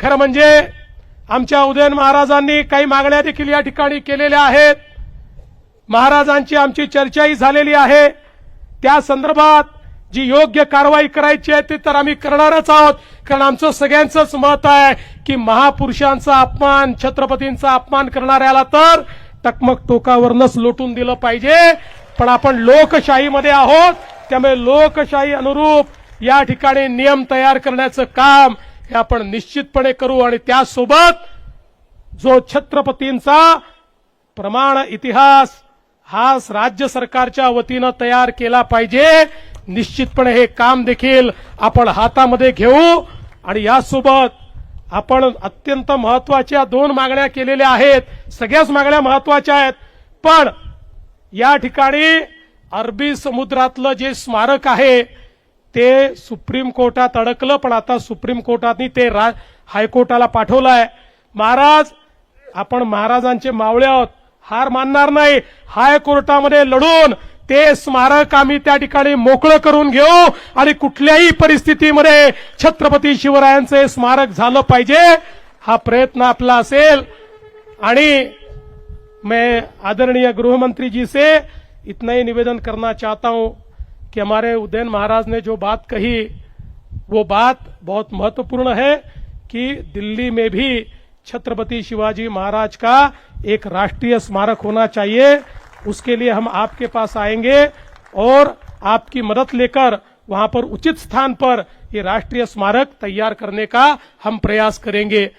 खरं म्हणजे आमच्या उदयन महाराजांनी काही मागण्या देखील या ठिकाणी केलेल्या आहेत. महाराजांची आमची चर्चाही झालेली आहे. त्या संदर्भात जी योग्य कारवाई करायची आहे ती तर आम्ही करणारच आहोत. कारण आमचं सगळ्यांचंच मत आहे की महापुरुषांचा अपमान छत्रपतींचा अपमान करणाऱ्याला तर टकमक टोकावरनच लोटून दिलं पाहिजे. पण आपण लोकशाहीमध्ये आहोत त्यामुळे लोकशाही अनुरूप या ठिकाणी नियम तयार करण्याचं काम हे आपण निश्चितपणे करू आणि त्यासोबत जो छत्रपतींचा प्रमाण इतिहास हा राज्य सरकारच्या वतीनं तयार केला पाहिजे निश्चितपणे हे काम देखील आपण हातामध्ये घेऊ आणि यासोबत आपण अत्यंत महत्त्वाच्या दोन मागण्या केलेल्या आहेत. सगळ्याच मागण्या महत्त्वाच्या आहेत. पण या ठिकाणी अरबी समुद्रातलं जे स्मारक आहे ते सुप्रीम कोर्टात अडकलं पण आता सुप्रीम कोर्टाने ते रा हायकोर्टाला पाठवलं आहे महाराज आपण महाराजांचे मावळे आहोत. हार मानणार नाही. हायकोर्टामध्ये लढून ते स्मारक आम्ही त्या ठिकाणी मोकळं करून घेऊ आणि कुठल्याही परिस्थितीमध्ये छत्रपती शिवरायांचं स्मारक झालं पाहिजे हा प्रयत्न आपला असेल. आणि मैं आदरणीय गृहमंत्रीजी जी से इतना ही निवेदन करना चाहता हूं. कि हमारे उदयन महाराज ने जो बात कही, वो बात बहुत महत्वपूर्ण है कि दिल्ली में भी छत्रपति शिवाजी महाराज का एक राष्ट्रीय स्मारक होना चाहिए। उसके लिए हम आपके पास आएँगे और आपकी मदद लेकर वहाँ पर उचित स्थान पर ये राष्ट्रीय स्मारक तैयार करने का हम प्रयास करेंगे।